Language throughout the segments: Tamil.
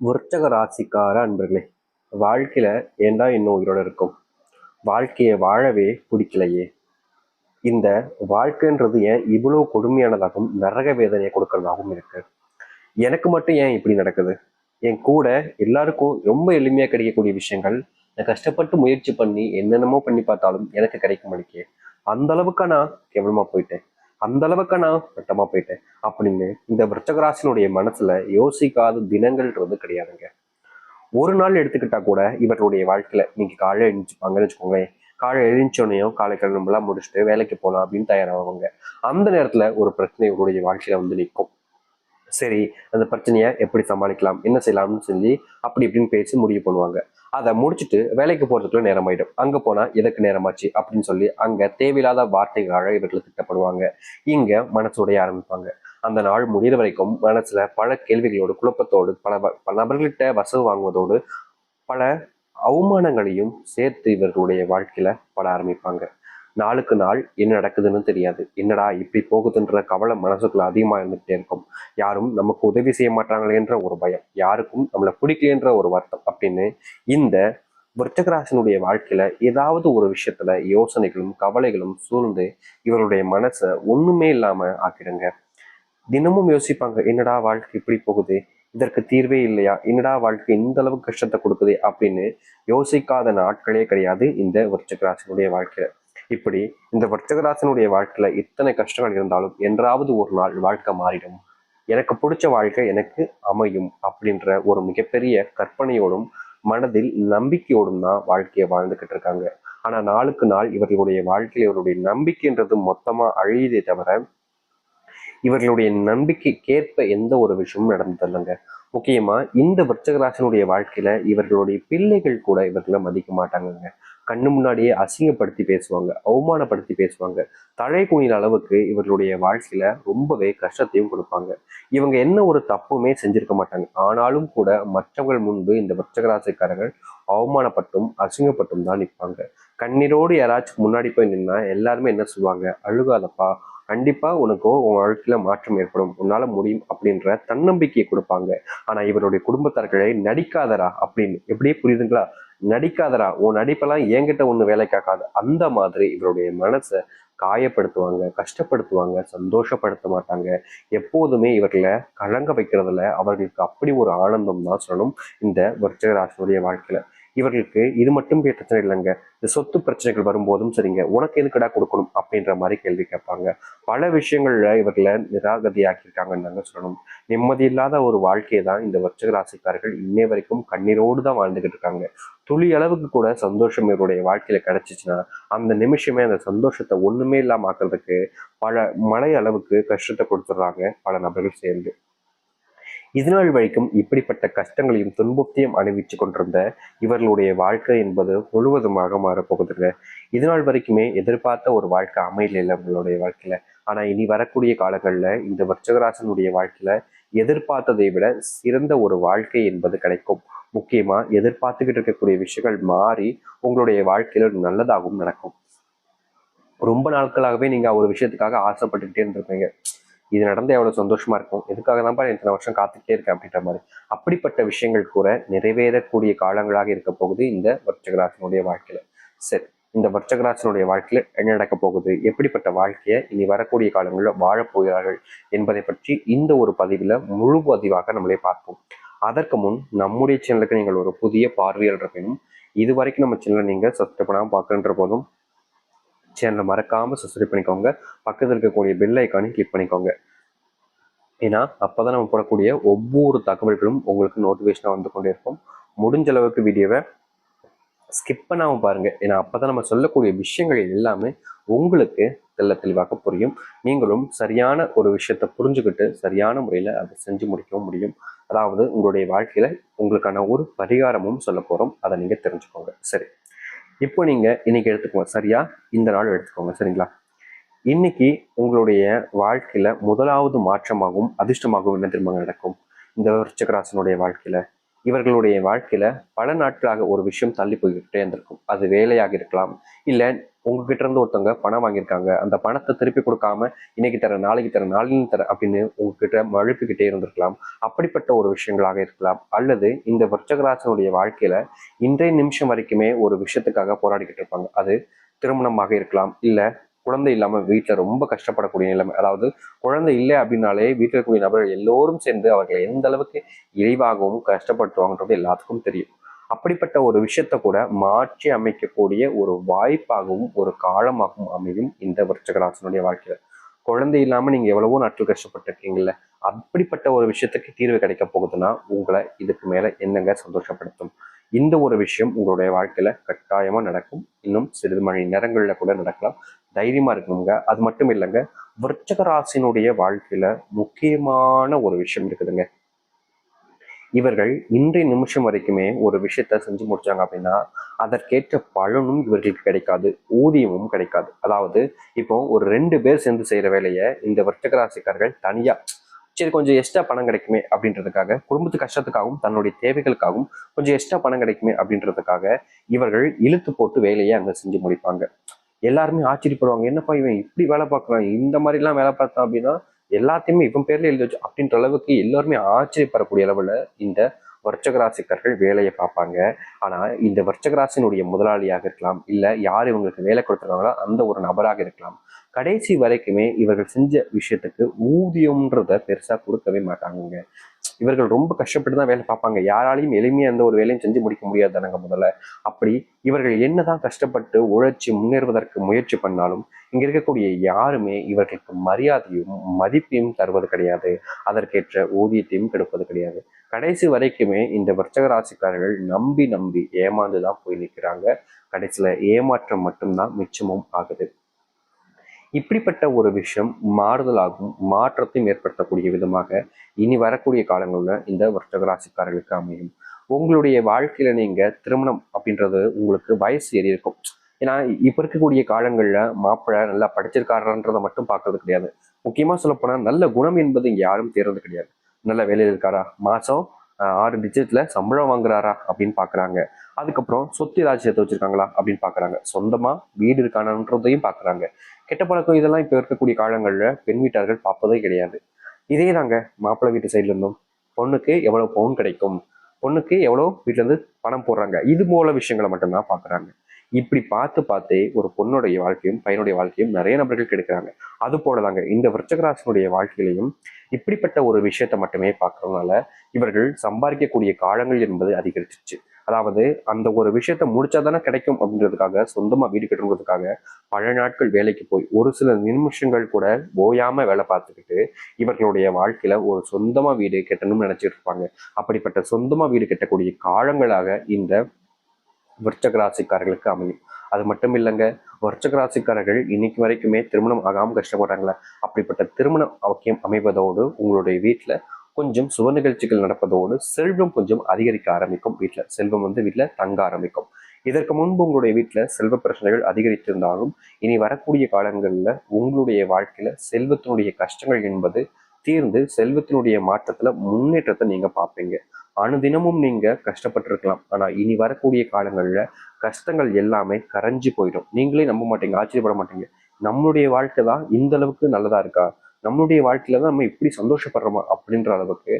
விருச்சக ராசிக்கார அன்பர்களே வாழ்க்கையில் ஏன்டா இன்னும் உயிரோட இருக்கும்? வாழ்க்கையை வாழவே பிடிக்கலையே. இந்த வாழ்க்கைன்றது ஏன் இவ்வளோ கொடுமையானதாகவும் நரக வேதனையை கொடுக்கறதாகவும் இருக்கு? எனக்கு மட்டும் ஏன் இப்படி நடக்குது? என் கூட எல்லாருக்கும் ரொம்ப எளிமையாக கிடைக்கக்கூடிய விஷயங்கள் நான் கஷ்டப்பட்டு முயற்சி பண்ணி என்னென்னமோ பண்ணி பார்த்தாலும் எனக்கு கிடைக்க மாட்டேங்க அந்த அளவுக்கா நான் கேவலமாக போயிட்டேன். அந்த அளவுக்கு நான் மட்டமா போயிட்டேன். அப்படின்னு இந்த விருச்சகராசினுடைய மனசுல யோசிக்காத தினங்கள்ன்றது கிடையாதுங்க. ஒரு நாள் எடுத்துக்கிட்டா கூட இவருடைய வாழ்க்கையில நீங்க காலை எழுந்திருப்பாங்கன்னு வச்சுக்கோங்களேன். காலை எழுந்தோடனையும் காலை கிளம்பலாம் முடிச்சுட்டு வேலைக்கு போகலாம் அப்படின்னு தயாராகுவாங்க. அந்த நேரத்துல ஒரு பிரச்சனை இவருடைய வாழ்க்கையில வந்து நிற்கும். சரி அந்த பிரச்சனையை எப்படி சமாளிக்கலாம் என்ன செய்யலாம்னு சொல்லி அப்படி இப்படின்னு பேசி முடிவு பண்ணுவாங்க. அதை முடிச்சுட்டு வேலைக்கு போகிறதுக்குள்ள நேரம் ஆயிடும் அங்கே போனால் எதுக்கு நேரமாச்சு அப்படின்னு சொல்லி அங்கே தேவையில்லாத வார்த்தைகளாக இவர்கள் திட்டப்படுவாங்க. இங்கே மனசுடைய ஆரம்பிப்பாங்க. அந்த நாள் முடிகிற வரைக்கும் மனசில் பல கேள்விகளோடு குழப்பத்தோடு பல பல நபர்கள்கிட்ட வசவு வாங்குவதோடு பல அவமானங்களையும் சேர்த்து இவர்களுடைய வாழ்க்கையில் பட ஆரம்பிப்பாங்க. நாளுக்கு நாள் என்ன நடக்குதுன்னு தெரியாது. என்னடா இப்படி போகுதுன்ற கவலை மனசுக்குள்ள அதிகமா இருந்துகிட்டே இருக்கும். யாரும் நமக்கு உதவி செய்ய மாட்டாங்களேன்ற ஒரு பயம். யாருக்கும் நம்மளை பிடிக்கலன்ற ஒரு வருத்தம். அப்படின்னு இந்த விருச்சகராசனுடைய வாழ்க்கையில ஏதாவது ஒரு விஷயத்துல யோசனைகளும் கவலைகளும் சூழ்ந்து இவருடைய மனசை ஒண்ணுமே இல்லாம ஆக்கிடுங்க. தினமும் யோசிப்பாங்க என்னடா வாழ்க்கை இப்படி போகுது? இதற்கு தீர்வே இல்லையா? என்னடா வாழ்க்கை இந்த அளவுக்கு கஷ்டத்தை கொடுக்குது? அப்படின்னு யோசிக்காத நாட்களே கிடையாது இந்த விருச்சகராசனுடைய வாழ்க்கையில. இப்படி இந்த வர்த்தகராசனுடைய வாழ்க்கையில இத்தனை கஷ்டங்கள் இருந்தாலும் என்றாவது ஒரு நாள் வாழ்க்கை மாறிடும். எனக்கு பிடிச்ச வாழ்க்கை எனக்கு அமையும் அப்படின்ற ஒரு மிகப்பெரிய கற்பனையோடும் மனதில் நம்பிக்கையோடும் தான் வாழ்க்கையை வாழ்ந்துகிட்டு இருக்காங்க. ஆனா நாளுக்கு நாள் இவர்களுடைய வாழ்க்கையில இவருடைய நம்பிக்கைன்றது மொத்தமா அழியுதே தவிர இவர்களுடைய நம்பிக்கைக்கேற்ப எந்த ஒரு விஷயமும் நடந்ததில்லைங்க. முக்கியமா இந்த விருச்சகராசனுடைய வாழ்க்கையில இவர்களுடைய பிள்ளைகள் கூட இவர்களை மதிக்க மாட்டாங்கங்க. கண்ணு முன்னாடியே அசிங்கப்படுத்தி பேசுவாங்க அவமானப்படுத்தி பேசுவாங்க. தழை குனிற அளவுக்கு இவர்களுடைய வாழ்க்கையில ரொம்பவே கஷ்டத்தையும் கொடுப்பாங்க. இவங்க என்ன ஒரு தப்புமே செஞ்சிருக்க மாட்டாங்க. ஆனாலும் கூட மற்றவர்கள் முன்பு இந்த விருச்சகராசிக்காரர்கள் அவமானப்பட்டும் அசிங்கப்பட்டும் தான் நிற்பாங்க. கண்ணீரோடு யாராச்சும் முன்னாடி போய் நின்னா எல்லாருமே என்ன சொல்லுவாங்க? அழுகாதப்பா கண்டிப்பா உனக்கோ உன் வாழ்க்கையில மாற்றம் ஏற்படும். உன்னால முடியும் அப்படின்ற தன்னம்பிக்கையை கொடுப்பாங்க. ஆனா இவருடைய குடும்பத்தார்களை நடிக்காதரா அப்படின்னு. எப்படியே புரியுதுங்களா? நடிக்காதரா உன் நடிப்பெல்லாம் என்கிட்ட ஒண்ணு வேலை காக்காது அந்த மாதிரி இவருடைய மனசை காயப்படுத்துவாங்க கஷ்டப்படுத்துவாங்க சந்தோஷப்படுத்த மாட்டாங்க. எப்போதுமே இவர்களை கலங்க வைக்கிறதுல அவர்களுக்கு அப்படி ஒரு ஆனந்தம் தான் சொல்லணும் இந்த விருச்சகராசனுடைய வாழ்க்கையில. இவர்களுக்கு இது மட்டும் பிரச்சனை இல்லைங்க. இந்த சொத்து பிரச்சனைகள் வரும்போதும் சரிங்க. உனக்கு எதுக்குடா கொடுக்கணும் அப்படின்ற மாதிரி கேள்வி கேட்பாங்க. பல விஷயங்கள்ல இவர்களை நிராகதியாக்கியிருக்காங்கன்னு தாங்க சொல்லணும். நிம்மதி இல்லாத ஒரு வாழ்க்கையை தான் இந்த வர்ச்சக ராசிக்காரர்கள் இன்னை வரைக்கும் கண்ணீரோடு தான் வாழ்ந்துகிட்டு இருக்காங்க. துளி அளவுக்கு கூட சந்தோஷம் இவருடைய வாழ்க்கையில கிடைச்சிச்சுன்னா அந்த நிமிஷமே அந்த சந்தோஷத்தை ஒண்ணுமே இல்லாம ஆக்குறதுக்கு பல மழை அளவுக்கு கஷ்டத்தை கொடுத்துட்றாங்க பல நபர்கள் சேர்ந்து. இதுநாள் வரைக்கும் இப்படிப்பட்ட கஷ்டங்களையும் துன்பத்தையும் அணிவிச்சு கொண்டிருந்த இவர்களுடைய வாழ்க்கை என்பது முழுவதுமாக மாறப்போகுதுங்க. இதுநாள் வரைக்குமே எதிர்பார்த்த ஒரு வாழ்க்கை அமையல இல்லை உங்களுடைய வாழ்க்கையில. ஆனா இனி வரக்கூடிய காலங்கள்ல இந்த வர்ச்சகராசனுடைய வாழ்க்கையில எதிர்பார்த்ததை விட சிறந்த ஒரு வாழ்க்கை என்பது கிடைக்கும். முக்கியமா எதிர்பார்த்துக்கிட்டு இருக்கக்கூடிய விஷயங்கள் மாறி உங்களுடைய வாழ்க்கையில நல்லதாகவும் நடக்கும். ரொம்ப நாட்களாகவே நீங்க ஒரு விஷயத்துக்காக ஆசைப்பட்டுக்கிட்டே இருந்திருப்பீங்க. இது நடந்து எவ்வளவு சந்தோஷமா இருக்கும்? எதுக்காக தான் இத்தனை வருஷம் காத்துக்கிட்டே இருக்கேன் அப்படின்ற மாதிரி. அப்படிப்பட்ட விஷயங்கள் கூட நிறைவேறக்கூடிய காலங்களாக இருக்க போகுது இந்த வர்ச்சகராசனுடைய வாழ்க்கையில. சரி இந்த வர்ச்சகராசனுடைய வாழ்க்கையில என்ன நடக்க போகுது? எப்படிப்பட்ட வாழ்க்கையை இனி வரக்கூடிய காலங்களில் வாழப் போகிறார்கள் என்பதை பற்றி இந்த ஒரு பதிவில் முழு பதிவாக நம்மளே பார்ப்போம். அதற்கு முன் நம்முடைய சேனலுக்கு நீங்கள் ஒரு புதிய பார்வையாளர் இருப்பினும் இது வரைக்கும் நம்ம சேனலை நீங்கள் சப்ஸ்கிரைப் பண்ணாமல் பார்க்குன்ற போதும் சேனலை மறக்காமல் சப்ஸ்கிரைப் பண்ணிக்கோங்க. பக்கத்தில் இருக்கக்கூடிய பெல் ஐக்கானையும் கிளிக் பண்ணிக்கோங்க. ஏன்னா அப்போ தான் நம்ம போடக்கூடிய ஒவ்வொரு தகவல்களும் உங்களுக்கு நோட்டிஃபிகேஷனாக வந்து கொண்டே இருக்கும். முடிஞ்ச அளவுக்கு வீடியோவை ஸ்கிப் பண்ணாமல் பாருங்கள் ஏன்னா அப்பதான் நம்ம சொல்லக்கூடிய விஷயங்கள் எல்லாமே உங்களுக்கு தெள்ள தெளிவாக புரியும். நீங்களும் சரியான ஒரு விஷயத்தை புரிஞ்சுக்கிட்டு சரியான முறையில் அதை செஞ்சு முடிக்கவும் முடியும். அதாவது உங்களுடைய வாழ்க்கையில் உங்களுக்கான ஒரு பரிகாரமும் சொல்ல போகிறோம் அதை நீங்கள் தெரிஞ்சுக்கோங்க. சரி. இப்போ நீங்கள் இன்னைக்கு எடுத்துக்கோங்க. சரியா? இந்த நாள் எடுத்துக்கோங்க. சரிங்களா? இன்னைக்கு உங்களுடைய வாழ்க்கையில முதலாவது மாற்றமாகவும் அதிர்ஷ்டமாகவும் என்ன திரும்ப நடக்கும்? இந்த விருச்சகராசனுடைய வாழ்க்கையில. இவர்களுடைய வாழ்க்கையில பல நாட்களாக ஒரு விஷயம் தள்ளி போய்கிட்டே இருந்திருக்கும். அது வேலையாக இருக்கலாம் இல்ல உங்ககிட்ட இருந்து ஒருத்தவங்க பணம் வாங்கியிருக்காங்க அந்த பணத்தை திருப்பி கொடுக்காம இன்னைக்கு தர நாளைக்கு தர நாளைக்கு தர அப்படின்னு உங்ககிட்ட மழுப்பிக்கிட்டே இருந்திருக்கலாம். அப்படிப்பட்ட ஒரு விஷயங்களாக இருக்கலாம். அல்லது இந்த விருச்சகராசனுடைய வாழ்க்கையில இன்றைய நிமிஷம் வரைக்குமே ஒரு விஷயத்துக்காக போராடிக்கிட்டு இருப்பாங்க. அது திருமணமாக இருக்கலாம் இல்லை குழந்தை இல்லாம வீட்டில் ரொம்ப கஷ்டப்படக்கூடிய நிலைமை. அதாவது குழந்தை இல்லை அப்படின்னாலே வீட்டில் இருக்கக்கூடிய நபர்கள் எல்லோரும் சேர்ந்து அவர்களை எந்த அளவுக்கு இழிவாகவும் கஷ்டப்படுத்துவாங்கன்றது எல்லாத்துக்கும் தெரியும். அப்படிப்பட்ட ஒரு விஷயத்த கூட மாற்றி அமைக்கக்கூடிய ஒரு வாய்ப்பாகவும் ஒரு காலமாகவும் அமையும் இந்த விருச்சகராசனுடைய வாழ்க்கையில். குழந்தை இல்லாம நீங்க எவ்வளவோ நாட்கள் கஷ்டப்பட்டிருக்கீங்கல்ல அப்படிப்பட்ட ஒரு விஷயத்துக்கு தீர்வு கிடைக்க போகுதுன்னா உங்களை இதுக்கு மேல என்னங்க சந்தோஷப்படுத்தும்? இந்த ஒரு விஷயம் உங்களுடைய வாழ்க்கையில கட்டாயமா நடக்கும். இன்னும் சிறிது மணி நேரங்களில் கூட நடக்கலாம். தைரியமா இருக்கணுங்க. அது மட்டும் இல்லைங்க விருச்சக ராசினுடைய வாழ்க்கையில முக்கியமான ஒரு விஷயம் இருக்குதுங்க. இவர்கள் இன்றைய நிமிஷம் வரைக்குமே ஒரு விஷயத்த செஞ்சு முடிச்சாங்க அப்படின்னா அதற்கேற்ற பலனும் இவர்களுக்கு கிடைக்காது ஊதியமும் கிடைக்காது. அதாவது இப்போ ஒரு ரெண்டு பேர் சேர்ந்து செய்யற வேலையை இந்த வர்த்தக ராசிக்காரர்கள் தனியா சரி கொஞ்சம் எக்ஸ்ட்ரா பணம் கிடைக்குமே அப்படின்றதுக்காக குடும்பத்து கஷ்டத்துக்காகவும் தன்னுடைய தேவைகளுக்காகவும் கொஞ்சம் எக்ஸ்ட்ரா பணம் கிடைக்குமே அப்படின்றதுக்காக இவர்கள் இழுத்து போட்டு வேலையை அங்க செஞ்சு முடிப்பாங்க. எல்லாருமே ஆச்சரியப்படுவாங்க என்னப்பா இவன் இப்படி வேலை பார்க்குறான்? இந்த மாதிரிலாம் வேலை பார்த்தான் அப்படின்னா எல்லாத்தையுமே இவன் பேர்ல எழுதி வச்சு அப்படின்ற அளவுக்கு எல்லாருமே ஆச்சரியப்படக்கூடிய அளவில் இந்த வர்ச்சகராசிக்கர்கள் வேலையை பார்ப்பாங்க. ஆனா இந்த வர்ச்சகராசினுடைய முதலாளியாக இருக்கலாம் இல்ல யார் இவங்களுக்கு வேலை கொடுத்துருக்காங்களோ அந்த ஒரு நபராக இருக்கலாம். கடைசி வரைக்குமே இவர்கள் செஞ்ச விஷயத்துக்கு ஊதியம்ன்றத பெருசா கொடுக்கவே மாட்டாங்க இவர்கள் ரொம்ப கஷ்டப்பட்டு தான் வேலை பார்ப்பாங்க. யாராலையும் எளிமையாக எந்த ஒரு வேலையும் செஞ்சு முடிக்க முடியாது தானங்க முதல்ல. அப்படி இவர்கள் என்னதான் கஷ்டப்பட்டு உழைச்சி முன்னேறுவதற்கு முயற்சி பண்ணாலும் இங்க இருக்கக்கூடிய யாருமே இவர்களுக்கு மரியாதையும் மதிப்பையும் தருவது கிடையாது. அதற்கேற்ற ஊதியத்தையும் கெடுப்பது கிடையாது. கடைசி வரைக்குமே இந்த வர்ச்சக ராசிக்காரர்கள் நம்பி நம்பி ஏமாந்து தான் போய் நிற்கிறாங்க. கடைசியில் ஏமாற்றம் மட்டும்தான் மிச்சமும் ஆகுது. இப்படிப்பட்ட ஒரு விஷயம் மாறுதலாகும் மாற்றத்தையும் ஏற்படுத்தக்கூடிய விதமாக இனி வரக்கூடிய காலங்களில் இந்த வர்த்தக ராசிக்காரர்களுக்கு அமையும். உங்களுடைய வாழ்க்கையில நீங்க திருமணம் அப்படின்றது உங்களுக்கு வயசு ஏறி இருக்கும். ஏன்னா இப்போ இருக்கக்கூடிய காலங்களில் மாப்பிள்ளை நல்லா படிச்சிருக்காரன்றதை மட்டும் பார்க்கறது கிடையாது. முக்கியமாக சொல்லப்போனால் நல்ல குணம் என்பது இங்கே யாரும் தேர்றது கிடையாது. நல்ல வேலையில் இருக்காரா? மாசம் ஆறு டிஜிட்ல சம்பளம் வாங்குறாரா அப்படின்னு பாக்குறாங்க. அதுக்கப்புறம் சொத்து ஏதாச்சும் சேர்த்து வச்சிருக்காங்களா அப்படின்னு பாக்குறாங்க. சொந்தமா வீடு இருக்கானன்றதையும் பாக்குறாங்க. கெட்ட பழக்கம் இதெல்லாம் இப்போ இருக்கக்கூடிய காலங்களில் பெண் வீட்டார்கள் பார்ப்பதே கிடையாது. இதே தாங்க மாப்பிள்ளை வீட்டு சைட்ல இருந்தும் பொண்ணுக்கு எவ்வளவு பவுன் கிடைக்கும்? பொண்ணுக்கு எவ்வளோ வீட்டுல இருந்து பணம் போடுறாங்க? இது போல விஷயங்களை மட்டும்தான் பாக்குறாங்க. இப்படி பார்த்து பார்த்தே ஒரு பொண்ணுடைய வாழ்க்கையும் பையனுடைய வாழ்க்கையும் நிறைய நபர்கள் கெடுக்கிறாங்க. அது போலதாங்க இந்த விருச்சகராசனுடைய வாழ்க்கையிலையும் இப்படிப்பட்ட ஒரு விஷயத்த மட்டுமே பார்க்கறதுனால இவர்கள் சம்பாதிக்கக்கூடிய காலங்கள் என்பது அதிகரிச்சிச்சு. அதாவது அந்த ஒரு விஷயத்த முடிச்சா தானே கிடைக்கும் அப்படின்றதுக்காக சொந்தமா வீடு கட்டுறதுக்காக பல நாட்கள் வேலைக்கு போய் ஒரு சில நிமிஷங்கள் கூட ஓயாம வேலை பார்த்துக்கிட்டு இவர்களுடைய வாழ்க்கையில ஒரு சொந்தமா வீடு கட்டணும்னு நினைச்சிட்டு இருப்பாங்க. அப்படிப்பட்ட சொந்தமா வீடு கட்டக்கூடிய காலங்களாக இந்த விருச்சகராசிக்காரர்களுக்கு அமையும். அது மட்டும் இல்லைங்க விருச்சகராசிக்காரர்கள் இன்னைக்கு வரைக்குமே திருமணம் ஆகாமல் கஷ்டப்படுறாங்களே. அப்படிப்பட்ட திருமணம் அவக்கியம் அமைவதோடு உங்களுடைய வீட்டில் கொஞ்சம் சுப நிகழ்ச்சிகள் நடப்பதோடு செல்வம் கொஞ்சம் அதிகரிக்க ஆரம்பிக்கும். வீட்டில் செல்வம் வந்து வீட்டில் தங்க ஆரம்பிக்கும். இதற்கு முன்பு உங்களுடைய வீட்டில் செல்வ பிரச்சனைகள் அதிகரித்திருந்தாலும் இனி வரக்கூடிய காலங்களில் உங்களுடைய வாழ்க்கையில் செல்வத்தினுடைய கஷ்டங்கள் என்பது தீர்ந்து செல்வத்தினுடைய மாற்றத்தில் முன்னேற்றத்தை நீங்கள் பார்ப்பீங்க. அனுதினமும் நீங்க கஷ்டப்பட்டிருக்கலாம். ஆனா இனி வரக்கூடிய காலங்கள்ல கஷ்டங்கள் எல்லாமே கரைஞ்சி போயிடும். நீங்களே நம்ப மாட்டீங்க ஆச்சரியப்பட மாட்டீங்க. நம்மளுடைய வாழ்க்கை தான் இந்த அளவுக்கு நல்லதா இருக்கா? நம்மளுடைய வாழ்க்கையில தான் நம்ம இப்படி சந்தோஷப்படுறோமா? அப்படின்ற அளவுக்கு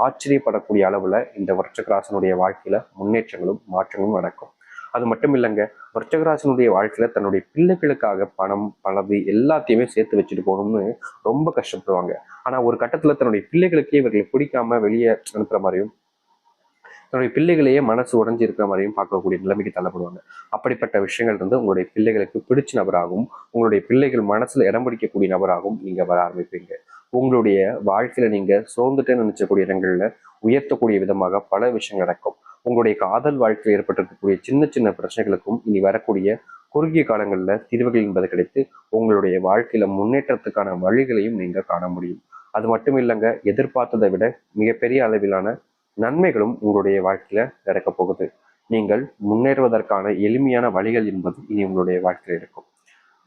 ஆச்சரியப்படக்கூடிய அளவுல இந்த வருஷகிராசனுடைய வாழ்க்கையில முன்னேற்றங்களும் மாற்றங்களும் நடக்கும். அது மட்டும் இல்லைங்க வருஷகராசனுடைய வாழ்க்கையில தன்னுடைய பிள்ளைகளுக்காக பணம் பணவி எல்லாத்தையுமே சேர்த்து வச்சுட்டு போகணும்னு ரொம்ப கஷ்டப்படுவாங்க. ஆனா ஒரு கட்டத்துல தன்னுடைய பிள்ளைகளுக்கே இவர்களை பிடிக்காம வெளியே அனுப்புற மாதிரியும் தன்னுடைய பிள்ளைகளையே மனசு உடஞ்சி இருக்கிற மாதிரியும் பார்க்கக்கூடிய நிலைமைக்கு தள்ளப்படுவாங்க. அப்படிப்பட்ட விஷயங்கள் இருந்து உங்களுடைய பிள்ளைகளுக்கு பிடிச்ச நபராகவும் உங்களுடைய பிள்ளைகள் மனசுல இடம் பிடிக்கக்கூடிய நபராகவும் நீங்க வர ஆரம்பிப்பீங்க. உங்களுடைய வாழ்க்கையில நீங்க சோர்ந்துட்டேன்னு நினைச்சக்கூடிய இடங்கள்ல உயர்த்தக்கூடிய விதமாக பல விஷயங்கள் நடக்கும். உங்களுடைய காதல் வாழ்க்கையில் ஏற்பட்டிருக்கக்கூடிய சின்ன சின்ன பிரச்சனைகளுக்கும் இனி வரக்கூடிய குறுகிய காலங்களில் தீர்வுகள் என்பது கிடைத்து உங்களுடைய வாழ்க்கையில முன்னேற்றத்துக்கான வழிகளையும் நீங்கள் காண முடியும். அது மட்டும் இல்லைங்க எதிர்பார்த்ததை விட மிகப்பெரிய அளவிலான நன்மைகளும் உங்களுடைய வாழ்க்கையில நடக்க போகுது. நீங்கள் முன்னேறுவதற்கான எளிமையான வழிகள் என்பது இனி உங்களுடைய வாழ்க்கையில் இருக்கும்.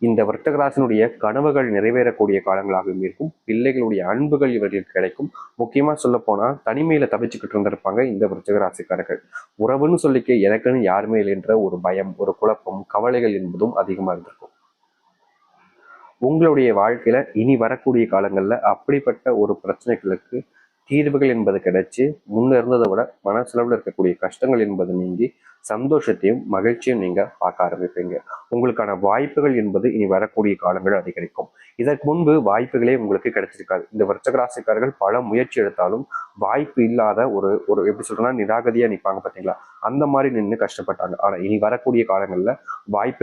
இந்த விருச்சகராசினுடைய கனவுகள் நிறைவேறக்கூடிய காலங்களாகவும் இருக்கும். பிள்ளைகளுடைய அன்புகள் இவர்களுக்கு கிடைக்கும். முக்கியமா சொல்ல போனா தனிமையில தவிச்சுக்கிட்டு இருந்திருப்பாங்க இந்த விருச்சகராசிக்காரர்கள் உறவுன்னு சொல்லிக்க எனக்குன்னு யாருமே இல்லைன்ற ஒரு பயம் ஒரு குழப்பம் கவலைகள் என்பதும் அதிகமா இருந்திருக்கும். உங்களுடைய வாழ்க்கையில இனி வரக்கூடிய காலங்கள்ல அப்படிப்பட்ட ஒரு பிரச்சனைகளுக்கு தீர்வுகள் என்பது கிடைச்சி முன்ன இருந்ததை விட மனசளவில் இருக்கக்கூடிய கஷ்டங்கள் என்பது நீங்கி சந்தோஷத்தையும் மகிழ்ச்சியும் நீங்க பார்க்க ஆரம்பிப்பீங்க. உங்களுக்கான வாய்ப்புகள் என்பது இனி வரக்கூடிய காலங்கள் அதிகரிக்கும். இதற்கு முன்பு வாய்ப்புகளே உங்களுக்கு கிடைச்சிருக்காது. இந்த விருச்சகராசிக்காரர்கள் பல முயற்சி எடுத்தாலும் வாய்ப்பு இல்லாத ஒரு ஒரு எப்படி சொல்றேன்னா நிராகதியா நிற்பாங்க பார்த்தீங்களா அந்த மாதிரி நின்று கஷ்டப்பட்டாங்க. ஆனா இனி வரக்கூடிய காலங்களில் வாய்ப்பு